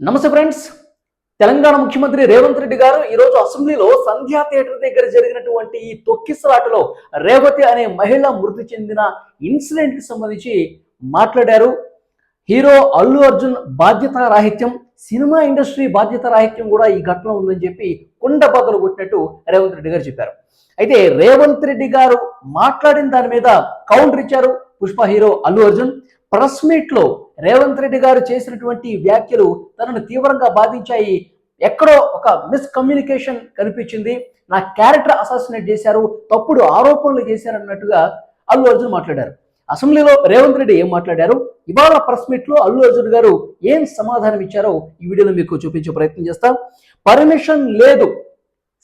నమస్తే ఫ్రెండ్స్. తెలంగాణ ముఖ్యమంత్రి రేవంత్ రెడ్డి గారు ఈరోజు అసెంబ్లీలో సంధ్యా థియేటర్ దగ్గర జరిగినటువంటి ఈ తొక్కిసలాటలో రేవతి అనే మహిళ మృతి చెందిన ఇన్సిడెంట్కి సంబంధించి మాట్లాడారు. హీరో అల్లు అర్జున్ బాధ్యత రాహిత్యం సినిమా ఇండస్ట్రీ బాధ్యత రాహిత్యం కూడా ఈ ఘటన ఉందని చెప్పి కుండ బద్దలు కొట్టినట్టు రేవంత్ రెడ్డి గారు చెప్పారు. అయితే రేవంత్ రెడ్డి గారు మాట్లాడిన దాని మీద కౌంటర్ ఇచ్చారు పుష్ప హీరో అల్లు అర్జున్. ప్రెస్ మీట్లో రేవంత్ రెడ్డి గారు చేసినటువంటి వ్యాఖ్యలు తనను తీవ్రంగా బాధించాయి. ఎక్కడో ఒక మిస్కమ్యూనికేషన్ కనిపించింది. నా క్యారెక్టర్ అసాసినేట్ చేశారు. తప్పుడు ఆరోపణలు చేశారు అన్నట్టుగా అల్లు అర్జున్ మాట్లాడారు. అసెంబ్లీలో రేవంత్ రెడ్డి ఏం మాట్లాడారు? ఇవాళ ప్రెస్ మీట్లో అల్లు అర్జున్ గారు ఏం సమాధానం ఇచ్చారో ఈ వీడియోలో మీకు చూపించే ప్రయత్నం చేస్తాం. పర్మిషన్ లేదు.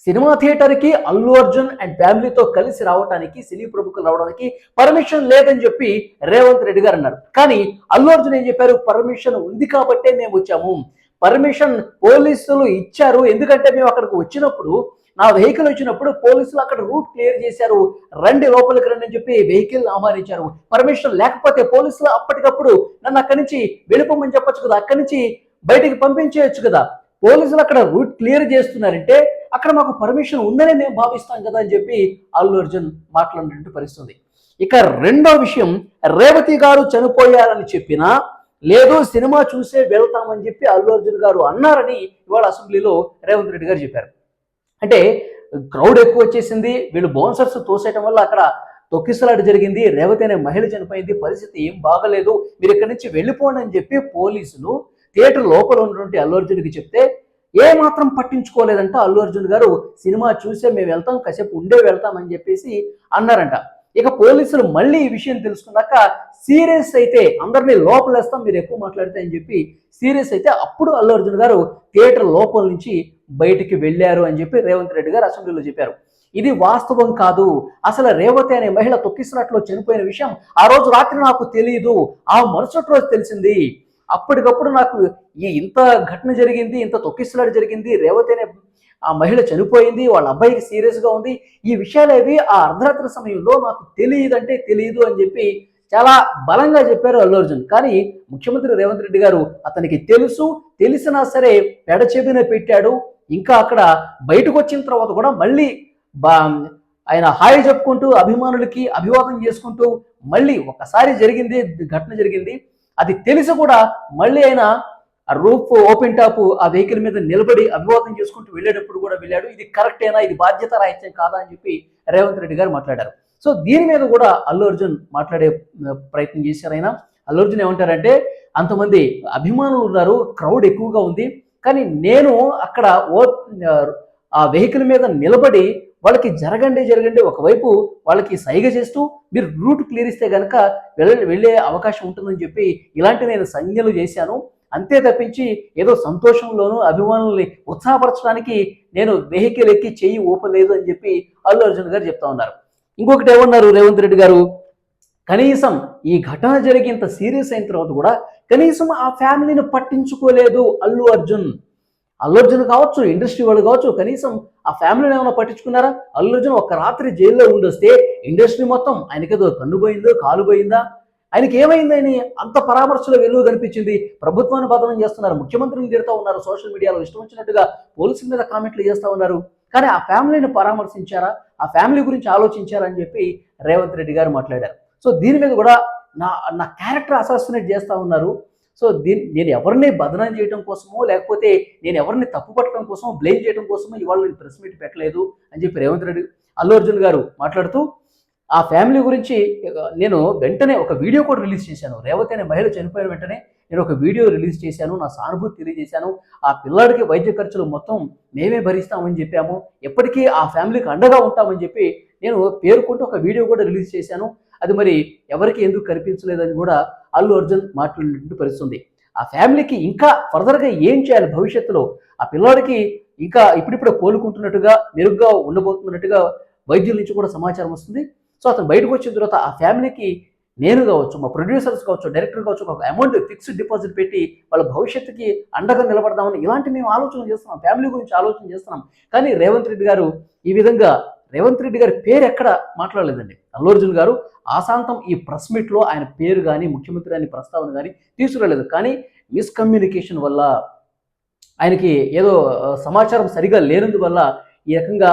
సినిమా థియేటర్కి అల్లు అర్జున్ అండ్ ఫ్యామిలీతో కలిసి రావడానికి సినీ ప్రముఖులు రావడానికి పర్మిషన్ లేదని చెప్పి రేవంత్ రెడ్డి గారు అన్నారు. కానీ అల్లు అర్జున్ ఏం చెప్పారు? పర్మిషన్ ఉంది కాబట్టే మేము వచ్చాము. పర్మిషన్ పోలీసులు ఇచ్చారు. ఎందుకంటే మేము అక్కడికి వచ్చినప్పుడు నా వెహికల్ వచ్చినప్పుడు పోలీసులు అక్కడ రూట్ క్లియర్ చేశారు. రండి లోపలికి రండి అని చెప్పి వెహికల్ ఆహ్వానించారు. పర్మిషన్ లేకపోతే పోలీసులు అప్పటికప్పుడు నన్ను అక్కడి నుంచి వెళ్ళిపోమని చెప్పొచ్చు కదా అక్కడి నుంచి బయటికి పంపించేయచ్చు కదా. పోలీసులు అక్కడ రూట్ క్లియర్ చేస్తున్నారంటే అక్కడ మాకు పర్మిషన్ ఉందని మేము భావిస్తాం కదా అని చెప్పి అల్లు అర్జున్ మాట్లాడినట్టు పరిస్థితుంది. ఇక రెండో విషయం రేవతి గారు చనిపోయారని చెప్పినా లేదు సినిమా చూసే వెళ్తామని చెప్పి అల్లు అర్జున్ గారు అన్నారని ఇవాళ అసెంబ్లీలో రేవంత్ రెడ్డి గారు చెప్పారు. అంటే క్రౌడ్ ఎక్కువ వచ్చేసింది వీళ్ళు బౌన్సర్స్ తోసేయటం వల్ల అక్కడ తొక్కిసలాట జరిగింది రేవతి అనే మహిళ చనిపోయింది పరిస్థితి ఏం బాగలేదు మీరు ఇక్కడి నుంచి వెళ్ళిపోండి అని చెప్పి పోలీసులు థియేటర్ లోపల ఉన్నటువంటి అల్లు అర్జున్కి చెప్తే ఏ మాత్రం పట్టించుకోలేదంట అల్లు అర్జున్ గారు. సినిమా చూసే మేము వెళ్తాం కాసేపు ఉండే వెళ్తాం అని చెప్పేసి అన్నారంట. ఇక పోలీసులు మళ్ళీ ఈ విషయం తెలుసుకున్నాక సీరియస్ అయితే అందరినీ లోపలేస్తాం మీరు ఎక్కువ మాట్లాడితే అని చెప్పి సీరియస్ అయితే అప్పుడు అల్లు అర్జున్ గారు థియేటర్ లోపల నుంచి బయటికి వెళ్ళారు అని చెప్పి రేవంత్ రెడ్డి గారు అసెంబ్లీలో చెప్పారు. ఇది వాస్తవం కాదు. అసలు రేవతి అనే మహిళ తొక్కిసలాట్లో చనిపోయిన విషయం ఆ రోజు రాత్రి నాకు తెలియదు ఆ మరుసటి రోజు తెలిసింది. అప్పటికప్పుడు నాకు ఈ ఇంత ఘటన జరిగింది ఇంత తొక్కిసలాడు జరిగింది రేవతి అనే ఆ మహిళ చనిపోయింది వాళ్ళ అబ్బాయికి సీరియస్గా ఉంది. ఈ విషయాలేవి ఆ అర్ధరాత్రి సమయంలో నాకు తెలియదంటే తెలియదు అని చెప్పి చాలా బలంగా చెప్పారు అల్లు అర్జున్. కానీ ముఖ్యమంత్రి రేవంత్ రెడ్డి గారు అతనికి తెలుసు తెలిసినా సరే పెడచెవిన పెట్టాడు. ఇంకా అక్కడ బయటకు వచ్చిన తర్వాత కూడా మళ్ళీ బా ఆయన హాయి చెప్పుకుంటూ అభిమానులకి అభివాదం చేసుకుంటూ మళ్ళీ ఒకసారి జరిగింది ఘటన జరిగింది. అది తెలిసి కూడా మళ్ళీ ఆయన ఆ రూఫ్ ఓపెన్ టాప్ ఆ వెహికల్ మీద నిలబడి అభివాదం చేసుకుంటూ వెళ్ళేటప్పుడు కూడా వెళ్ళాడు. ఇది కరెక్టేనా ఇది బాధ్యత రాహిత్యం కాదా? అని చెప్పి రేవంత్ రెడ్డి గారు మాట్లాడారు. సో దీని మీద కూడా అల్లు అర్జున్ మాట్లాడే ప్రయత్నం చేశారు ఆయన. అల్లు అర్జున్ ఏమంటారంటే అంతమంది అభిమానులు ఉన్నారు క్రౌడ్ ఎక్కువగా ఉంది కానీ నేను అక్కడ ఓ ఆ వెహికల్ మీద నిలబడి వాళ్ళకి జరగండి జరగండి ఒకవైపు వాళ్ళకి సైగ చేస్తూ మీరు రూట్ క్లియర్ ఇస్తే కనుక వెళ్ళ వెళ్ళే అవకాశం ఉంటుందని చెప్పి ఇలాంటి నేను సంజ్ఞలు చేశాను. అంతే తప్పించి ఏదో సంతోషంలోనూ అభిమానుల్ని ఉత్సాహపరచడానికి నేను వెహికల్ ఎక్కి చెయ్యి ఊపలేదు అని చెప్పి అల్లు అర్జున్ గారు చెప్తా ఉన్నారు. ఇంకొకటి ఏమన్నారు రేవంత్ రెడ్డి గారు? కనీసం ఈ ఘటన జరిగి ఇంత సీరియస్ అయిన తర్వాత కూడా కనీసం ఆ ఫ్యామిలీని పట్టించుకోలేదు అల్లు అర్జున్. అల్లర్జున్ కావచ్చు ఇండస్ట్రీ వాళ్ళు కావచ్చు కనీసం ఆ ఫ్యామిలీని ఏమైనా పట్టించుకున్నారా? అల్లర్జున్ ఒక రాత్రి జైల్లో ఉండొస్తే ఇండస్ట్రీ మొత్తం ఆయనకేదో కన్ను పోయిందో కాలు పోయిందా? ఆయనకి ఏమైందని అంత పరామర్శలో వెలుగు కనిపించింది. ప్రభుత్వాన్ని బదనం చేస్తున్నారు. ముఖ్యమంత్రిని తిడతా ఉన్నారు. సోషల్ మీడియాలో ఇష్టం వచ్చినట్టుగా పోలీసుల మీద కామెంట్లు చేస్తూ ఉన్నారు. కానీ ఆ ఫ్యామిలీని పరామర్శించారా? ఆ ఫ్యామిలీ గురించి ఆలోచించారా అని చెప్పి రేవంత్ రెడ్డి గారు మాట్లాడారు. సో దీని మీద కూడా నా నా క్యారెక్టర్ అసాసినేట్ చేస్తూ ఉన్నారు. సో దీని నేను ఎవరిని బదనం చేయడం కోసమో లేకపోతే నేను ఎవరిని తప్పు పట్టడం కోసమో బ్లేమ్ చేయడం కోసమో ఇవాళ నేను ప్రెస్ మీట్ పెట్టలేదు అని చెప్పి రేవంత్ రెడ్డి అల్లు అర్జున్ గారు మాట్లాడుతూ ఆ ఫ్యామిలీ గురించి నేను వెంటనే ఒక వీడియో కూడా రిలీజ్ చేశాను. రేవతి అనే మహిళ చనిపోయిన వెంటనే నేను ఒక వీడియో రిలీజ్ చేశాను నా సానుభూతి తెలియజేశాను. ఆ పిల్లాడికి వైద్య ఖర్చులు మొత్తం మేమే భరిస్తామని చెప్పాము. ఎప్పటికీ ఆ ఫ్యామిలీకి అండగా ఉంటామని చెప్పి నేను పేర్కొంటూ ఒక వీడియో కూడా రిలీజ్ చేశాను. అది మరి ఎవరికి ఎందుకు కనిపించలేదని కూడా అల్లు అర్జున్ మాట్లాడినట్టు పరిస్థితుంది ఆ ఫ్యామిలీకి ఇంకా ఫర్దర్గా ఏం చేయాలి భవిష్యత్తులో? ఆ పిల్లాడికి ఇంకా ఇప్పుడిప్పుడు కోలుకుంటున్నట్టుగా మెరుగ్గా ఉండబోతున్నట్టుగా వైద్యుల నుంచి కూడా సమాచారం వస్తుంది. సో అతను బయటకు వచ్చిన తర్వాత ఆ ఫ్యామిలీకి నేను కావచ్చు మా ప్రొడ్యూసర్స్ కావచ్చు డైరెక్టర్ కావచ్చు ఒక అమౌంట్ ఫిక్స్డ్ డిపాజిట్ పెట్టి వాళ్ళ భవిష్యత్తుకి అండగా నిలబడదామని ఇలాంటి మేము ఆలోచన చేస్తున్నాం. ఫ్యామిలీ గురించి ఆలోచన చేస్తున్నాం. కానీ రేవంత్ రెడ్డి గారు ఈ విధంగా రేవంత్ రెడ్డి గారి పేరు ఎక్కడ మాట్లాడలేదండి. అల్లు గారు ఆశాంతం ఈ ప్రెస్ మీట్లో ఆయన పేరు కానీ ముఖ్యమంత్రి అని ప్రస్తావన కానీ తీసుకురాలేదు. కానీ మిస్కమ్యూనికేషన్ వల్ల ఆయనకి ఏదో సమాచారం సరిగా లేనందువల్ల ఈ రకంగా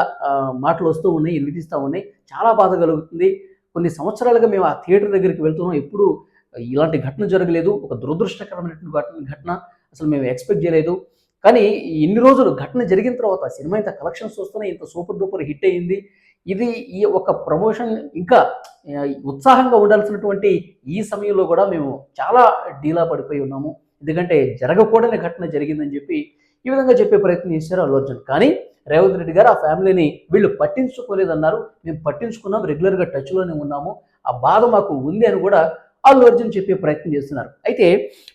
మాటలు వస్తూ ఉన్నాయి నిలిపిస్తూ ఉన్నాయి. చాలా బాధ కలుగుతుంది. కొన్ని సంవత్సరాలుగా మేము ఆ థియేటర్ దగ్గరికి వెళ్తున్నాం. ఎప్పుడు ఇలాంటి ఘటన జరగలేదు. ఒక దురదృష్టకరమైనటువంటి ఘటన ఘటన అసలు మేము ఎక్స్పెక్ట్ చేయలేదు. కానీ ఇన్ని రోజులు ఘటన జరిగిన తర్వాత సినిమా ఇంత కలెక్షన్స్ వస్తున్నాయి ఇంత సూపర్ డూపర్ హిట్ అయింది. ఇది ఈ ఒక ప్రమోషన్ ఇంకా ఉత్సాహంగా ఉండాల్సినటువంటి ఈ సమయంలో కూడా మేము చాలా డీలా పడిపోయి ఉన్నాము. ఎందుకంటే జరగకూడని ఘటన జరిగిందని చెప్పి ఈ విధంగా చెప్పే ప్రయత్నం చేశారు అల్లు అర్జున్. కానీ రేవంత్ రెడ్డి గారు ఆ ఫ్యామిలీని వీళ్ళు పట్టించుకోలేదన్నారు. మేము పట్టించుకున్నాం రెగ్యులర్గా టచ్లోనే ఉన్నాము. ఆ బాధ మాకు ఉంది అని కూడా అల్లు అర్జున్ చెప్పే ప్రయత్నం చేస్తున్నారు. అయితే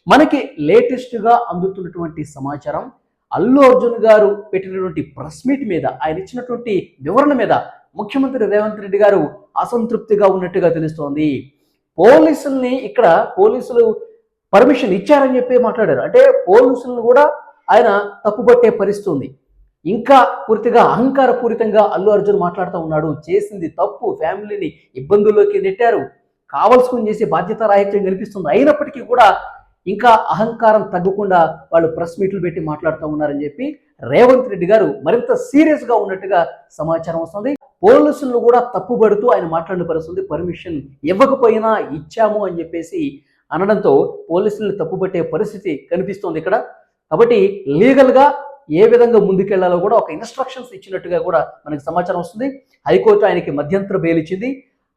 మనకి లేటెస్ట్గా అందుతున్నటువంటి సమాచారం అల్లు అర్జున్ గారు పెట్టినటువంటి ప్రెస్ మీట్ మీద ఆయన ఇచ్చినటువంటి వివరణ మీద ముఖ్యమంత్రి రేవంత్ రెడ్డి గారు అసంతృప్తిగా ఉన్నట్టుగా తెలుస్తోంది. పోలీసుల్ని ఇక్కడ పోలీసులు పర్మిషన్ ఇచ్చారని చెప్పి మాట్లాడారు. అంటే పోలీసులను కూడా ఆయన తప్పుపట్టే పరిస్థితుంది. ఇంకా పూర్తిగా అహంకారపూరితంగా అల్లు అర్జున్ మాట్లాడుతూ ఉన్నాడు. చేసింది తప్పు ఫ్యామిలీని ఇబ్బందుల్లోకి నెట్టారు. కావలసుకుని చేసే బాధ్యత రాహిత్యం కనిపిస్తుంది అయినప్పటికీ కూడా ఇంకా అహంకారం తగ్గకుండా వాళ్ళు ప్రెస్ మీట్లు పెట్టి మాట్లాడుతూ ఉన్నారని చెప్పి రేవంత్ రెడ్డి గారు మరింత సీరియస్గా ఉన్నట్టుగా సమాచారం వస్తుంది. పోలీసులను కూడా తప్పుపడుతూ ఆయన మాట్లాడిన పరిస్థితుంది పర్మిషన్ ఇవ్వకపోయినా ఇచ్చాము అని చెప్పేసి అనడంతో పోలీసులను తప్పుపట్టే పరిస్థితి కనిపిస్తోంది ఇక్కడ. కాబట్టి లీగల్గా ఏ విధంగా ముందుకెళ్ళాలో కూడా ఒక ఇన్స్ట్రక్షన్స్ ఇచ్చినట్టుగా కూడా మనకి సమాచారం వస్తుంది. హైకోర్టు ఆయనకి మధ్యంతర బెయిల్ ఇచ్చింది.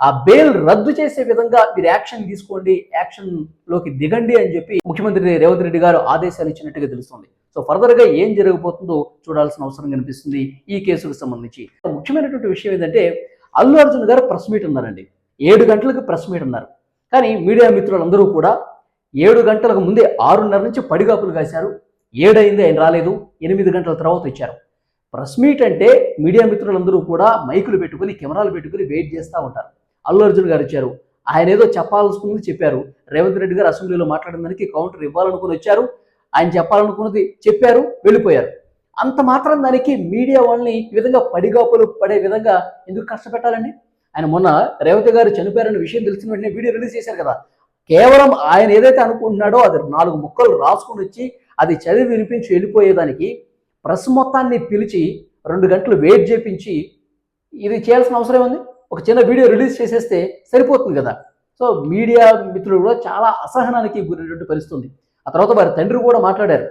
ఆ బెయిల్ రద్దు చేసే విధంగా మీరు యాక్షన్ తీసుకోండి యాక్షన్లోకి దిగండి అని చెప్పి ముఖ్యమంత్రి రేవంత్ రెడ్డి గారు ఆదేశాలు ఇచ్చినట్టుగా తెలుస్తుంది. సో ఫర్దర్గా ఏం జరగబోతుందో చూడాల్సిన అవసరం కనిపిస్తుంది ఈ కేసుకు సంబంధించి. ముఖ్యమైనటువంటి విషయం ఏంటంటే అల్లు అర్జున్ గారు ప్రెస్ మీట్ ఉన్నారండి ఏడు గంటలకు ప్రెస్ మీట్ ఉన్నారు కానీ మీడియా మిత్రులందరూ కూడా ఏడు గంటలకు ముందే ఆరున్నర నుంచి పడిగాపులు కాశారు. ఏడైంది ఆయన రాలేదు. ఎనిమిది గంటల తర్వాత ఇచ్చారు ప్రెస్ మీట్ అంటే మీడియా మిత్రులందరూ కూడా మైకులు పెట్టుకుని కెమెరాలు పెట్టుకుని వెయిట్ చేస్తూ ఉంటారు. అల్లు అర్జున్ గారు వచ్చారు ఆయన ఏదో చెప్పాలనుకున్నది చెప్పారు. రేవంత్ రెడ్డి గారు అసెంబ్లీలో మాట్లాడిన దానికి కౌంటర్ ఇవ్వాలనుకుని వచ్చారు. ఆయన చెప్పాలనుకున్నది చెప్పారు వెళ్ళిపోయారు. అంత మాత్రం దానికి మీడియా వాళ్ళని ఈ విధంగా పడిగాపులు పడే విధంగా ఎందుకు కష్టపెట్టాలండి? ఆయన మొన్న రేవంత్ గారు చనిపోయారన్న విషయం తెలిసిన వెంటనే వీడియో రిలీజ్ చేశారు కదా. కేవలం ఆయన ఏదైతే అనుకుంటున్నాడో అది నాలుగు ముక్కలు రాసుకుని వచ్చి అది చదివి వినిపించి వెళ్ళిపోయేదానికి ప్రెస్ మొత్తాన్ని పిలిచి రెండు గంటలు వెయిట్ చేపించి ఇది చేయాల్సిన అవసరం ఉంది ఒక చిన్న వీడియో రిలీజ్ చేసేస్తే సరిపోతుంది కదా. సో మీడియా మిత్రులు కూడా చాలా అసహనానికి గురైనటువంటి పరిస్థితుంది. ఆ తర్వాత వారి తండ్రి కూడా మాట్లాడారు.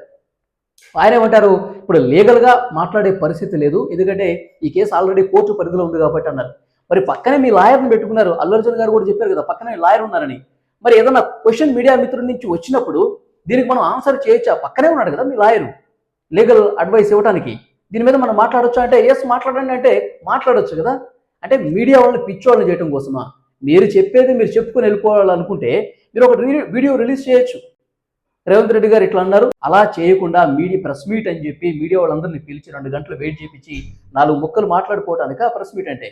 ఆయన ఏమంటారు? ఇప్పుడు లీగల్గా మాట్లాడే పరిస్థితి లేదు. ఎందుకంటే ఈ కేసు ఆల్రెడీ కోర్టు పరిధిలో ఉంది కాబట్టి అన్నారు. మరి పక్కనే మీ లాయర్ని పెట్టుకున్నారు. అల్లు అర్జున్ గారు కూడా చెప్పారు కదా పక్కనే లాయర్ ఉన్నారని. మరి ఏదైనా క్వశ్చన్ మీడియా మిత్రుడి నుంచి వచ్చినప్పుడు దీనికి మనం ఆన్సర్ చేయొచ్చా? పక్కనే ఉన్నాడు కదా మీ లాయరు. లీగల్ అడ్వైస్ ఇవ్వడానికి దీని మీద మనం మాట్లాడొచ్చు? అంటే ఎస్ మాట్లాడండి అంటే మాట్లాడొచ్చు కదా. అంటే మీడియా వాళ్ళని పిచ్చోళ్ళని చేయడం కోసమా? మీరు చెప్పేది మీరు చెప్పుకొని వెళ్ళిపోవాలనుకుంటే మీరు ఒక వీడియో రిలీజ్ చేయొచ్చు. రేవంత్ రెడ్డి గారు ఇట్లా అన్నారు. అలా చేయకుండా మీడియా ప్రెస్ మీట్ అని చెప్పి మీడియా వాళ్ళందరినీ పిలిచి రెండు గంటలు వెయిట్ చేపించి నాలుగు ముక్కలు మాట్లాడుకోవటానికి ప్రెస్ మీట్ అంటే.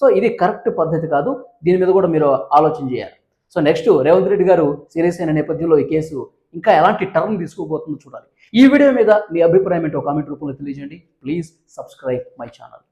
సో ఇది కరెక్ట్ పద్ధతి కాదు. దీని మీద కూడా మీరు ఆలోచన చేయాలి. సో నెక్స్ట్ రేవంత్ రెడ్డి గారు సీరియస్ అయిన నేపథ్యంలో ఈ కేసు ఇంకా ఎలాంటి టర్న్ తీసుకోబోతుందో చూడాలి. ఈ వీడియో మీద మీ అభిప్రాయం ఏంటో కామెంట్ రూపంలో తెలియజేయండి. Please subscribe my channel.